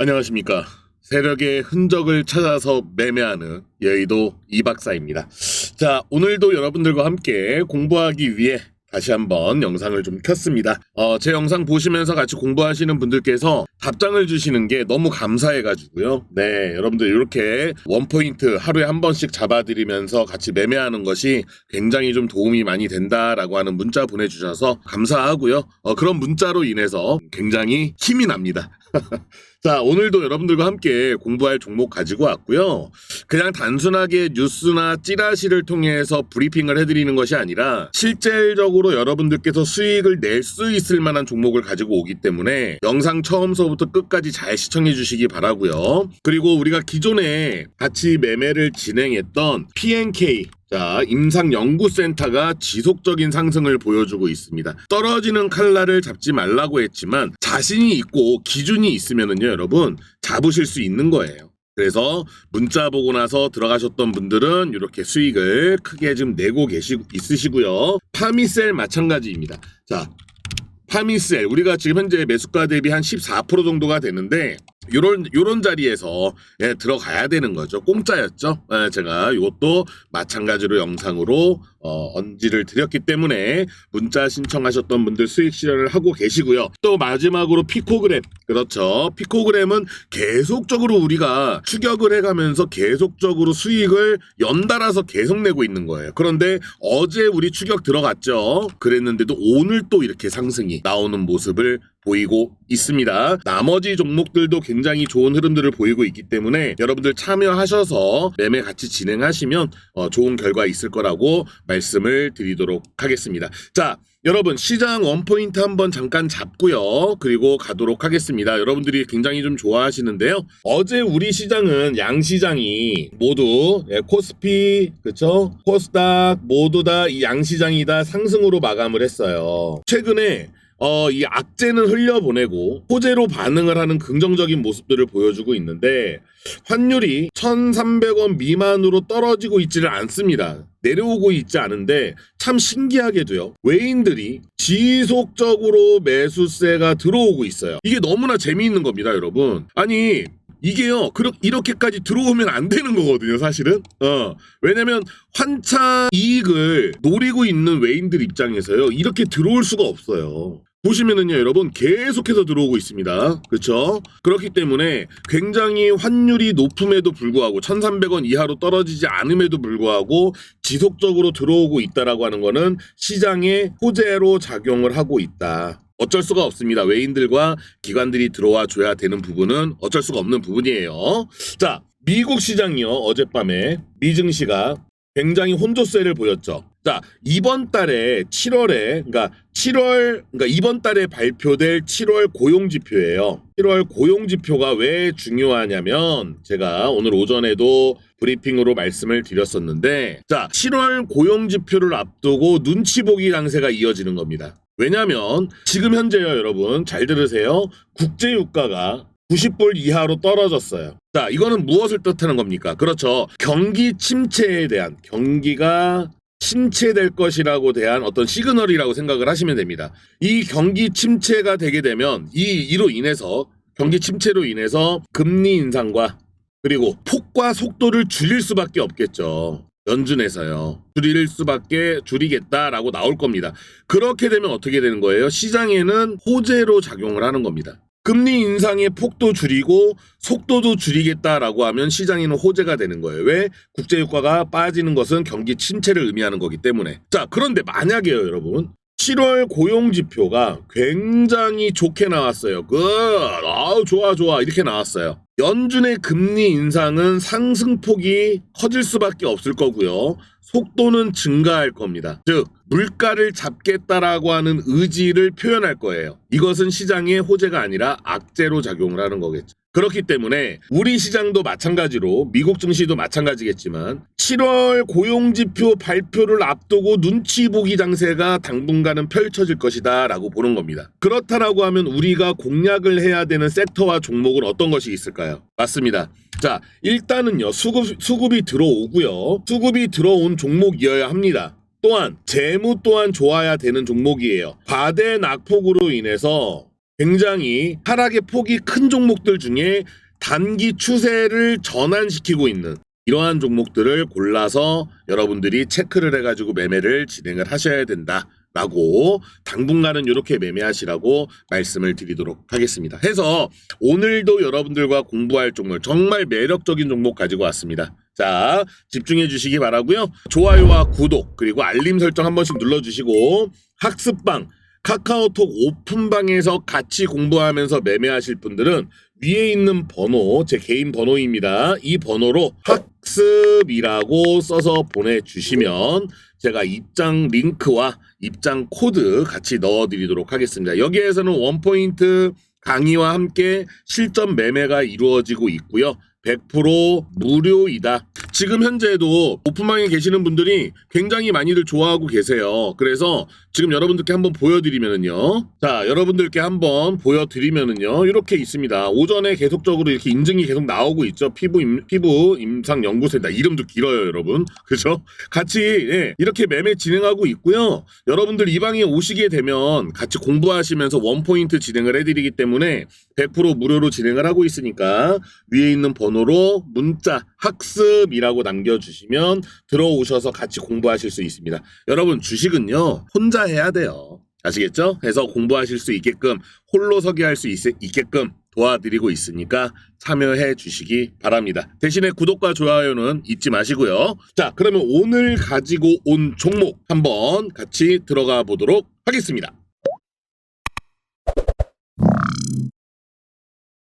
안녕하십니까. 세력의 흔적을 찾아서 매매하는 여의도 이박사입니다. 자, 오늘도 여러분들과 함께 공부하기 위해 다시 한번 영상을 좀 켰습니다. 어, 제 영상 보시면서 같이 공부하시는 분들께서 답장을 주시는 게 너무 감사해가지고요. 네, 여러분들 이렇게 원포인트 하루에 한 번씩 잡아드리면서 같이 매매하는 것이 굉장히 좀 도움이 많이 된다라고 하는 문자 보내주셔서 감사하고요. 어, 그런 문자로 인해서 굉장히 힘이 납니다. 자, 오늘도 여러분들과 함께 공부할 종목 가지고 왔고요. 그냥 단순하게 뉴스나 찌라시를 통해서 브리핑을 해드리는 것이 아니라 실질적으로 여러분들께서 수익을 낼 수 있을 만한 종목을 가지고 오기 때문에 영상 처음 서 부터 끝까지 잘 시청해 주시기 바라고요. 그리고 우리가 기존에 같이 매매를 진행했던 PNK 자, 임상연구센터가 지속적인 상승을 보여주고 있습니다. 떨어지는 칼날을 잡지 말라고 했지만 자신이 있고 기준이 있으면은요, 여러분, 잡으실 수 있는 거예요. 그래서 문자 보고 나서 들어가셨던 분들은 이렇게 수익을 크게 좀 내고 계시 있으시고요. 파미셀 마찬가지입니다. 자, 파미셀 우리가 지금 현재 매수가 대비 한 14% 정도가 되는데 요런 요런 자리에서 예, 들어가야 되는 거죠. 공짜였죠. 예, 제가 이것도 마찬가지로 영상으로 어, 언지를 드렸기 때문에 문자 신청하셨던 분들 수익 실현을 하고 계시고요. 또 마지막으로 피코그램 그렇죠. 피코그램은 계속적으로 우리가 추격을 해가면서 계속적으로 수익을 연달아서 계속 내고 있는 거예요. 그런데 어제 우리 추격 들어갔죠. 그랬는데도 오늘 또 이렇게 상승이 나오는 모습을 보이고 있습니다. 나머지 종목들도 굉장히 좋은 흐름들을 보이고 있기 때문에 여러분들 참여하셔서 매매 같이 진행하시면 어, 좋은 결과 있을 거라고 말씀을 드리도록 하겠습니다. 자, 여러분 시장 원포인트 한번 잠깐 잡고요. 그리고 가도록 하겠습니다. 여러분들이 굉장히 좀 좋아하시는데요. 어제 우리 시장은 양시장이 모두 예, 코스피 그쵸 코스닥 모두 다 이 양시장이 다 상승으로 마감을 했어요. 최근에 어, 이 악재는 흘려보내고 호재로 반응을 하는 긍정적인 모습들을 보여주고 있는데 환율이 1,300원 미만으로 떨어지고 있지를 않습니다. 내려오고 있지 않은데 참 신기하게도요. 외인들이 지속적으로 매수세가 들어오고 있어요. 이게 너무나 재미있는 겁니다, 여러분. 아니 이게요, 이렇게까지 들어오면 안 되는 거거든요, 사실은. 어, 왜냐면 환차 이익을 노리고 있는 외인들 입장에서요, 이렇게 들어올 수가 없어요. 보시면은요, 여러분 계속해서 들어오고 있습니다. 그렇죠? 그렇기 때문에 굉장히 환율이 높음에도 불구하고 1,300원 이하로 떨어지지 않음에도 불구하고 지속적으로 들어오고 있다라고 하는 거는 시장의 호재로 작용을 하고 있다. 어쩔 수가 없습니다. 외인들과 기관들이 들어와 줘야 되는 부분은 어쩔 수가 없는 부분이에요. 자, 미국 시장이요. 어젯밤에 미증시가 굉장히 혼조세를 보였죠. 자, 이번 달에 7월에 그러니까 7월 그러니까 이번 달에 발표될 7월 고용 지표예요. 7월 고용 지표가 왜 중요하냐면 제가 오늘 오전에도 브리핑으로 말씀을 드렸었는데 자, 7월 고용 지표를 앞두고 눈치 보기 강세가 이어지는 겁니다. 왜냐면 지금 현재요, 여러분. 잘 들으세요. 국제 유가가 90불 이하로 떨어졌어요. 자, 이거는 무엇을 뜻하는 겁니까? 그렇죠. 경기 침체에 대한 경기가 침체될 것이라고 대한 어떤 시그널이라고 생각을 하시면 됩니다. 이 경기 침체가 되게 되면 이 이로 인해서 경기 침체로 인해서 금리 인상과 그리고 폭과 속도를 줄일 수밖에 없겠죠. 연준에서요. 줄일 수밖에 줄이겠다라고 나올 겁니다. 그렇게 되면 어떻게 되는 거예요? 시장에는 호재로 작용을 하는 겁니다. 금리 인상의 폭도 줄이고 속도도 줄이겠다라고 하면 시장에는 호재가 되는 거예요. 왜? 국제 유가가 빠지는 것은 경기 침체를 의미하는 거기 때문에. 자, 그런데 만약에요, 여러분. 7월 고용 지표가 굉장히 좋게 나왔어요. 굿. 아우, 좋아, 좋아. 이렇게 나왔어요. 연준의 금리 인상은 상승폭이 커질 수밖에 없을 거고요. 속도는 증가할 겁니다. 즉, 물가를 잡겠다라고 하는 의지를 표현할 거예요. 이것은 시장의 호재가 아니라 악재로 작용을 하는 거겠죠. 그렇기 때문에 우리 시장도 마찬가지로 미국 증시도 마찬가지겠지만 7월 고용지표 발표를 앞두고 눈치 보기 장세가 당분간은 펼쳐질 것이다 라고 보는 겁니다. 그렇다라고 하면 우리가 공략을 해야 되는 섹터와 종목은 어떤 것이 있을까요? 맞습니다. 자, 일단은요, 수급, 수급이 들어오고요. 수급이 들어온 종목이어야 합니다. 또한 재무 또한 좋아야 되는 종목이에요. 과대 낙폭으로 인해서 굉장히 하락의 폭이 큰 종목들 중에 단기 추세를 전환시키고 있는 이러한 종목들을 골라서 여러분들이 체크를 해가지고 매매를 진행을 하셔야 된다 라고 당분간은 이렇게 매매하시라고 말씀을 드리도록 하겠습니다. 해서 오늘도 여러분들과 공부할 종목 정말 매력적인 종목 가지고 왔습니다. 자 집중해 주시기 바라고요. 좋아요와 구독 그리고 알림 설정 한 번씩 눌러 주시고 학습방 카카오톡 오픈방에서 같이 공부하면서 매매하실 분들은 위에 있는 번호 제 개인 번호입니다. 이 번호로 학습이라고 써서 보내주시면 제가 입장 링크와 입장 코드 같이 넣어드리도록 하겠습니다. 여기에서는 원포인트 강의와 함께 실전 매매가 이루어지고 있고요. 100% 무료이다. 지금 현재도 오픈방에 계시는 분들이 굉장히 많이들 좋아하고 계세요. 그래서 지금 여러분들께 한번 보여드리면은요. 자, 여러분들께 한번 보여드리면은요. 이렇게 있습니다. 오전에 계속적으로 이렇게 인증이 계속 나오고 있죠. 피부 임, 피부 임상 연구센터 이름도 길어요, 여러분. 그죠? 같이 예, 이렇게 매매 진행하고 있고요. 여러분들 이 방에 오시게 되면 같이 공부하시면서 원포인트 진행을 해드리기 때문에 100% 무료로 진행을 하고 있으니까 위에 있는 번호로 문자 학습이라고 남겨주시면 들어오셔서 같이 공부하실 수 있습니다. 여러분 주식은요 혼자 해야 돼요. 아시겠죠? 해서 공부하실 수 있게끔 홀로 서기 할 수 있게끔 도와드리고 있으니까 참여해 주시기 바랍니다. 대신에 구독과 좋아요는 잊지 마시고요. 자, 그러면 오늘 가지고 온 종목 한번 같이 들어가 보도록 하겠습니다.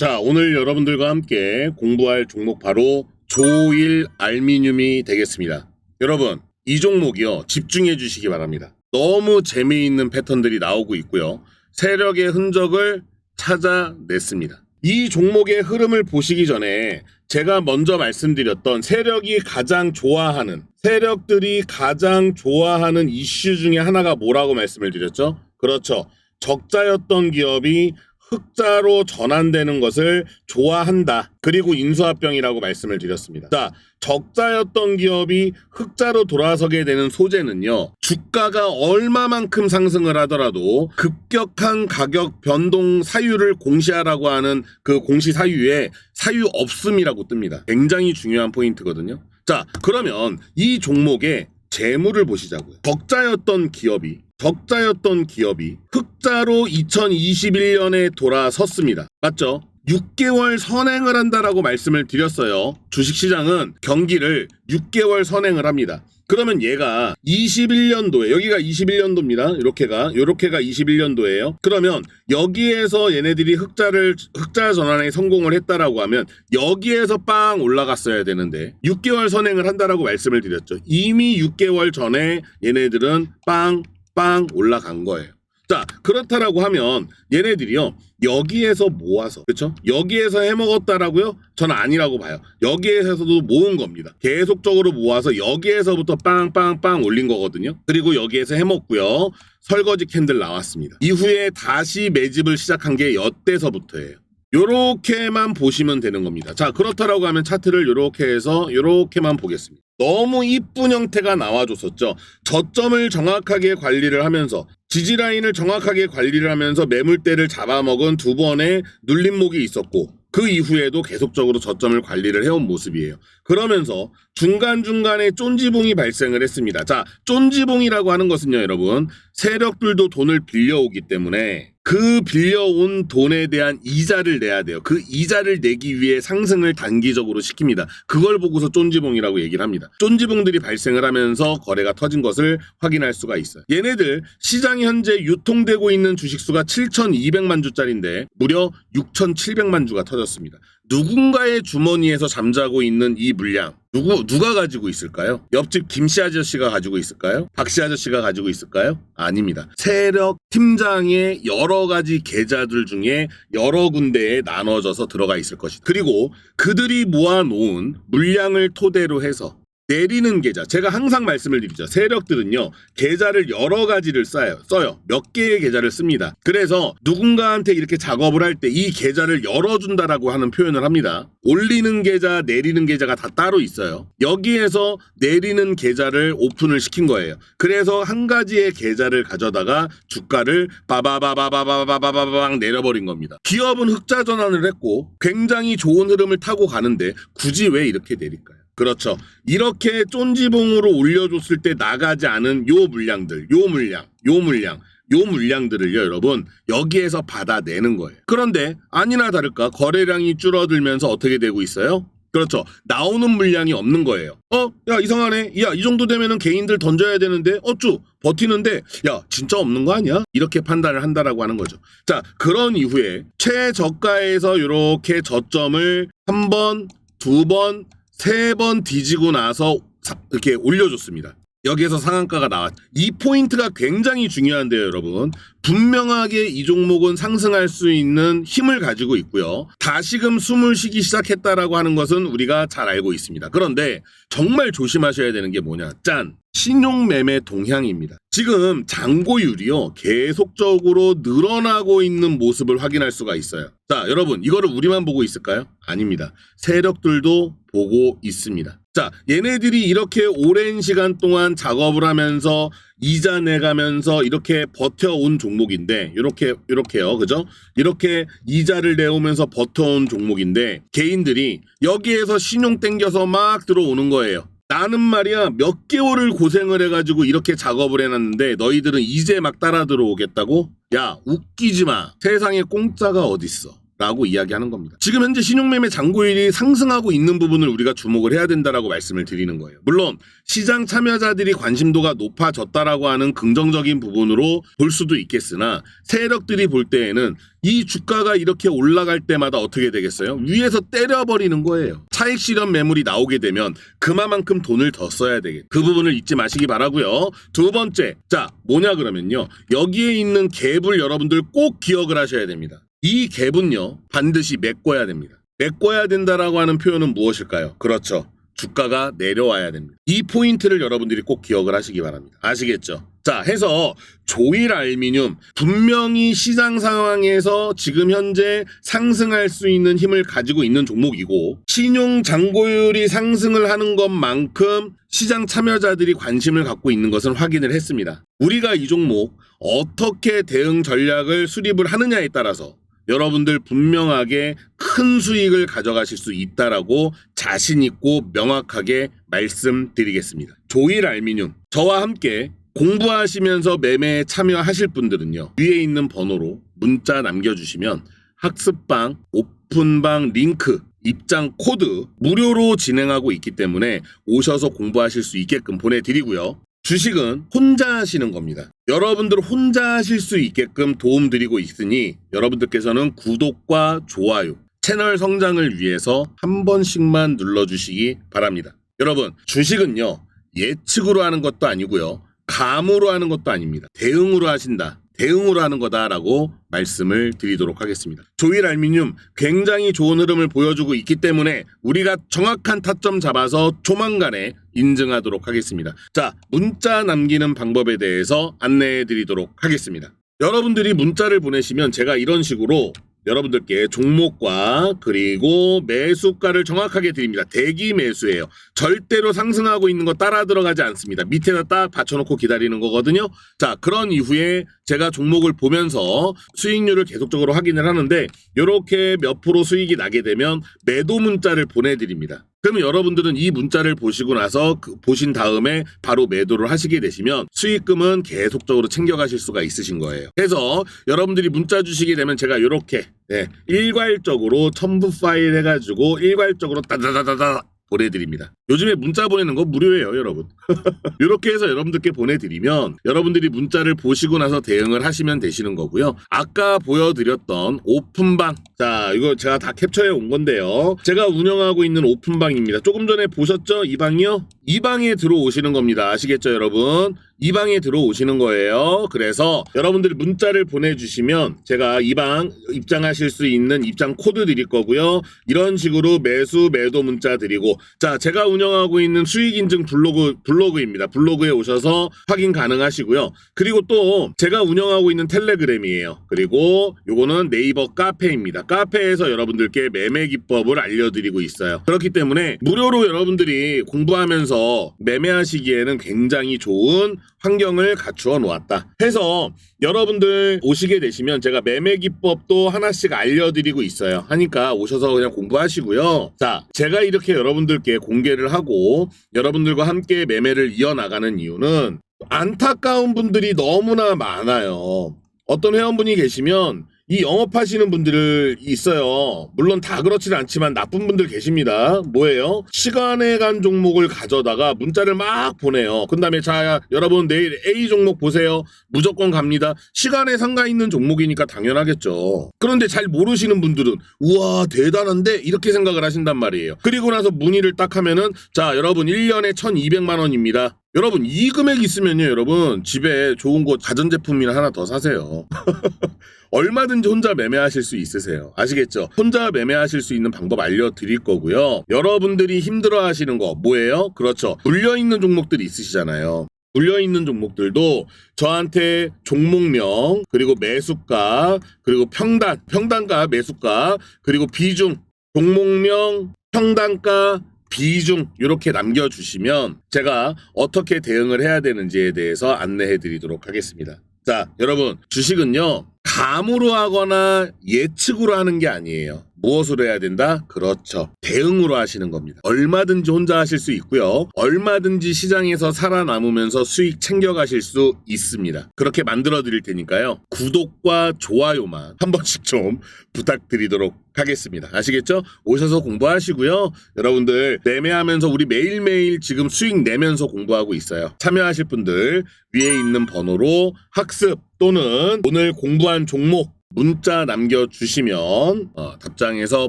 자, 오늘 여러분들과 함께 공부할 종목 바로 조일 알미늄이 되겠습니다. 여러분, 이 종목이요. 집중해 주시기 바랍니다. 너무 재미있는 패턴들이 나오고 있고요. 세력의 흔적을 찾아냈습니다. 이 종목의 흐름을 보시기 전에 제가 먼저 말씀드렸던 세력이 가장 좋아하는 세력들이 가장 좋아하는 이슈 중에 하나가 뭐라고 말씀을 드렸죠? 그렇죠. 적자였던 기업이 흑자로 전환되는 것을 좋아한다. 그리고 인수합병이라고 말씀을 드렸습니다. 자, 적자였던 기업이 흑자로 돌아서게 되는 소재는요. 주가가 얼마만큼 상승을 하더라도 급격한 가격 변동 사유를 공시하라고 하는 그 공시 사유에 사유 없음이라고 뜹니다. 굉장히 중요한 포인트거든요. 자, 그러면 이 종목의 재물을 보시자고요. 적자였던 기업이 적자였던 기업이 흑자로 2021년에 돌아섰습니다. 맞죠? 6개월 선행을 한다라고 말씀을 드렸어요. 주식시장은 경기를 6개월 선행을 합니다. 그러면 얘가 21년도에 여기가 21년도입니다. 이렇게가 이렇게가 21년도예요. 그러면 여기에서 얘네들이 흑자를 흑자 전환에 성공을 했다라고 하면 여기에서 빵 올라갔어야 되는데 6개월 선행을 한다라고 말씀을 드렸죠. 이미 6개월 전에 얘네들은 빵 빵 올라간 거예요. 자 그렇다라고 하면 얘네들이요 여기에서 모아서 그렇죠 여기에서 해먹었다라고요? 저는 아니라고 봐요. 여기에서도 모은 겁니다. 계속적으로 모아서 여기에서부터 빵빵빵 올린 거거든요. 그리고 여기에서 해먹고요. 설거지 캔들 나왔습니다. 이후에 다시 매집을 시작한 게 여때서부터예요. 요렇게만 보시면 되는 겁니다. 자, 그렇다라고 하면 차트를 요렇게 해서 요렇게만 보겠습니다. 너무 이쁜 형태가 나와줬었죠. 저점을 정확하게 관리를 하면서 지지 라인을 정확하게 관리를 하면서 매물대를 잡아먹은 두 번의 눌림목이 있었고 그 이후에도 계속적으로 저점을 관리를 해온 모습이에요. 그러면서 중간중간에 쫀지봉이 발생을 했습니다. 자, 쫀지봉이라고 하는 것은요, 여러분. 세력들도 돈을 빌려오기 때문에 그 빌려온 돈에 대한 이자를 내야 돼요. 그 이자를 내기 위해 상승을 단기적으로 시킵니다. 그걸 보고서 쫀지봉이라고 얘기를 합니다. 쫀지봉들이 발생을 하면서 거래가 터진 것을 확인할 수가 있어요. 얘네들 시장이 현재 유통되고 있는 주식수가 7,200만 주짜리인데 무려 6,700만 주가 터졌습니다. 누군가의 주머니에서 잠자고 있는 이 물량 누구 누가 가지고 있을까요? 옆집 김씨 아저씨가 가지고 있을까요? 박씨 아저씨가 가지고 있을까요? 아닙니다. 세력 팀장의 여러 가지 계좌들 중에 여러 군데에 나눠져서 들어가 있을 것이다. 그리고 그들이 모아놓은 물량을 토대로 해서 내리는 계좌. 제가 항상 말씀을 드리죠. 세력들은요, 계좌를 여러 가지를 써요. 써요. 몇 개의 계좌를 씁니다. 그래서 누군가한테 이렇게 작업을 할 때 이 계좌를 열어준다라고 하는 표현을 합니다. 올리는 계좌, 내리는 계좌가 다 따로 있어요. 여기에서 내리는 계좌를 오픈을 시킨 거예요. 그래서 한 가지의 계좌를 가져다가 주가를 바바바바바바바바바방 내려버린 겁니다. 기업은 흑자 전환을 했고 굉장히 좋은 흐름을 타고 가는데 굳이 왜 이렇게 내릴까요? 그렇죠. 이렇게 쫀지봉으로 올려줬을 때 나가지 않은 요 물량들, 요 물량, 요 물량, 요 물량들을요, 여러분, 여기에서 받아내는 거예요. 그런데 아니나 다를까 거래량이 줄어들면서 어떻게 되고 있어요? 그렇죠. 나오는 물량이 없는 거예요. 어? 야, 이상하네. 야, 이 정도 되면은 개인들 던져야 되는데, 어쭈, 버티는데, 야, 진짜 없는 거 아니야? 이렇게 판단을 한다라고 하는 거죠. 자, 그런 이후에 최저가에서 이렇게 저점을 한 번, 두 번, 세 번 뒤지고 나서 사- 이렇게 올려줬습니다. 여기에서 상한가가 나왔. 이 포인트가 굉장히 중요한데요, 여러분. 분명하게 이 종목은 상승할 수 있는 힘을 가지고 있고요. 다시금 숨을 쉬기 시작했다라고 하는 것은 우리가 잘 알고 있습니다. 그런데 정말 조심하셔야 되는 게 뭐냐? 짠! 신용매매 동향입니다. 지금 잔고율이요, 계속적으로 늘어나고 있는 모습을 확인할 수가 있어요. 자, 여러분, 이거를 우리만 보고 있을까요? 아닙니다. 세력들도 보고 있습니다. 자, 얘네들이 이렇게 오랜 시간 동안 작업을 하면서 이자 내가면서 이렇게 버텨온 종목인데, 이렇게, 이렇게요. 그죠? 이렇게 이자를 내오면서 버텨온 종목인데, 개인들이 여기에서 신용 땡겨서 막 들어오는 거예요. 나는 말이야 몇 개월을 고생을 해가지고 이렇게 작업을 해놨는데 너희들은 이제 막 따라 들어오겠다고? 야 웃기지 마 세상에 공짜가 어딨어 라고 이야기하는 겁니다. 지금 현재 신용매매 잔고율이 상승하고 있는 부분을 우리가 주목을 해야 된다라고 말씀을 드리는 거예요. 물론 시장 참여자들이 관심도가 높아졌다라고 하는 긍정적인 부분으로 볼 수도 있겠으나 세력들이 볼 때에는 이 주가가 이렇게 올라갈 때마다 어떻게 되겠어요? 위에서 때려버리는 거예요. 차익 실현 매물이 나오게 되면 그만큼 돈을 더 써야 되겠. 그 부분을 잊지 마시기 바라고요. 두 번째, 자 뭐냐 그러면요. 여기에 있는 갭을 여러분들 꼭 기억을 하셔야 됩니다. 이 갭은요 반드시 메꿔야 됩니다. 메꿔야 된다라고 하는 표현은 무엇일까요? 그렇죠. 주가가 내려와야 됩니다. 이 포인트를 여러분들이 꼭 기억을 하시기 바랍니다. 아시겠죠? 자, 해서 조일 알미늄 분명히 시장 상황에서 지금 현재 상승할 수 있는 힘을 가지고 있는 종목이고 신용 잔고율이 상승을 하는 것만큼 시장 참여자들이 관심을 갖고 있는 것은 확인을 했습니다. 우리가 이 종목 어떻게 대응 전략을 수립을 하느냐에 따라서 여러분들 분명하게 큰 수익을 가져가실 수 있다라고 자신 있고 명확하게 말씀드리겠습니다. 조일 알미늄 저와 함께 공부하시면서 매매에 참여하실 분들은요. 위에 있는 번호로 문자 남겨주시면 학습방, 오픈방 링크, 입장 코드 무료로 진행하고 있기 때문에 오셔서 공부하실 수 있게끔 보내드리고요. 주식은 혼자 하시는 겁니다. 여러분들 혼자 하실 수 있게끔 도움드리고 있으니 여러분들께서는 구독과 좋아요, 채널 성장을 위해서 한 번씩만 눌러주시기 바랍니다. 여러분, 주식은요, 예측으로 하는 것도 아니고요, 감으로 하는 것도 아닙니다. 대응으로 하신다. 대응으로 하는 거다라고 말씀을 드리도록 하겠습니다. 조일 알미늄 굉장히 좋은 흐름을 보여주고 있기 때문에 우리가 정확한 타점 잡아서 조만간에 인증하도록 하겠습니다. 자, 문자 남기는 방법에 대해서 안내해 드리도록 하겠습니다. 여러분들이 문자를 보내시면 제가 이런 식으로 여러분들께 종목과 그리고 매수가를 정확하게 드립니다. 대기 매수예요. 절대로 상승하고 있는 거 따라 들어가지 않습니다. 밑에다 딱 받쳐놓고 기다리는 거거든요. 자, 그런 이후에 제가 종목을 보면서 수익률을 계속적으로 확인을 하는데 이렇게 몇 프로 수익이 나게 되면 매도 문자를 보내드립니다. 그러면 여러분들은 이 문자를 보시고 나서 그 보신 다음에 바로 매도를 하시게 되시면 수익금은 계속적으로 챙겨가실 수가 있으신 거예요. 그래서 여러분들이 문자 주시게 되면 제가 이렇게 네, 일괄적으로 첨부 파일 해가지고 일괄적으로 따다다다다 보내드립니다. 요즘에 문자 보내는 거 무료예요, 여러분. 이렇게 해서 여러분들께 보내드리면 여러분들이 문자를 보시고 나서 대응을 하시면 되시는 거고요. 아까 보여드렸던 오픈방. 자, 이거 제가 다 캡처해 온 건데요. 제가 운영하고 있는 오픈방입니다. 조금 전에 보셨죠? 이 방이요? 이 방에 들어오시는 겁니다. 아시겠죠, 여러분? 이 방에 들어오시는 거예요. 그래서 여러분들이 문자를 보내주시면 제가 이 방 입장하실 수 있는 입장 코드 드릴 거고요. 이런 식으로 매수, 매도 문자 드리고 자, 제가 운영 운영하고 있는 수익 인증 블로그 블로그입니다. 블로그에 오셔서 확인 가능하시고요. 그리고 또 제가 운영하고 있는 텔레그램이에요. 그리고 요거는 네이버 카페입니다. 카페에서 여러분들께 매매 기법을 알려드리고 있어요. 그렇기 때문에 무료로 여러분들이 공부하면서 매매하시기에는 굉장히 좋은 환경을 갖추어 놓았다. 해서 여러분들 오시게 되시면 제가 매매 기법도 하나씩 알려드리고 있어요. 하니까 오셔서 그냥 공부하시고요. 자, 제가 이렇게 여러분들께 공개를 하고 여러분들과 함께 매매를 이어나가는 이유는 안타까운 분들이 너무나 많아요. 어떤 회원분이 계시면 이 영업하시는 분들 있어요. 물론 다 그렇지는 않지만 나쁜 분들 계십니다. 뭐예요? 시간에 간 종목을 가져다가 문자를 막 보내요. 그 다음에 자, 여러분 내일 A 종목 보세요. 무조건 갑니다. 시간에 상가 있는 종목이니까 당연하겠죠. 그런데 잘 모르시는 분들은 우와 대단한데 이렇게 생각을 하신단 말이에요. 그리고 나서 문의를 딱 하면은 자 여러분 1년에 1200만 원입니다. 여러분 이 금액 있으면요 여러분 집에 좋은 거 가전제품이나 하나 더 사세요. 얼마든지 혼자 매매하실 수 있으세요. 아시겠죠? 혼자 매매하실 수 있는 방법 알려드릴 거고요. 여러분들이 힘들어 하시는 거 뭐예요? 그렇죠. 물려있는 종목들이 있으시잖아요. 물려있는 종목들도 저한테 종목명, 그리고 매수가, 그리고 평단, 평단가, 매수가, 그리고 비중, 종목명, 평단가, 비중 이렇게 남겨주시면 제가 어떻게 대응을 해야 되는지에 대해서 안내해 드리도록 하겠습니다. 자, 여러분, 주식은요, 감으로 하거나 예측으로 하는 게 아니에요. 무엇으로 해야 된다? 그렇죠. 대응으로 하시는 겁니다. 얼마든지 혼자 하실 수 있고요. 얼마든지 시장에서 살아남으면서 수익 챙겨가실 수 있습니다. 그렇게 만들어 드릴 테니까요. 구독과 좋아요만 한 번씩 좀 부탁드리도록 하겠습니다. 아시겠죠? 오셔서 공부하시고요. 여러분들 매매하면서 우리 매일매일 지금 수익 내면서 공부하고 있어요. 참여하실 분들 위에 있는 번호로 학습 또는 오늘 공부한 종목 문자 남겨주시면 어, 답장해서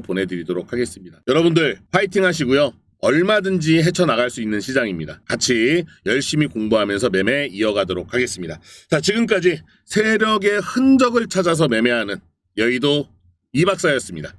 보내드리도록 하겠습니다. 여러분들 파이팅 하시고요. 얼마든지 헤쳐나갈 수 있는 시장입니다. 같이 열심히 공부하면서 매매 이어가도록 하겠습니다. 자, 지금까지 세력의 흔적을 찾아서 매매하는 여의도 이 박사였습니다.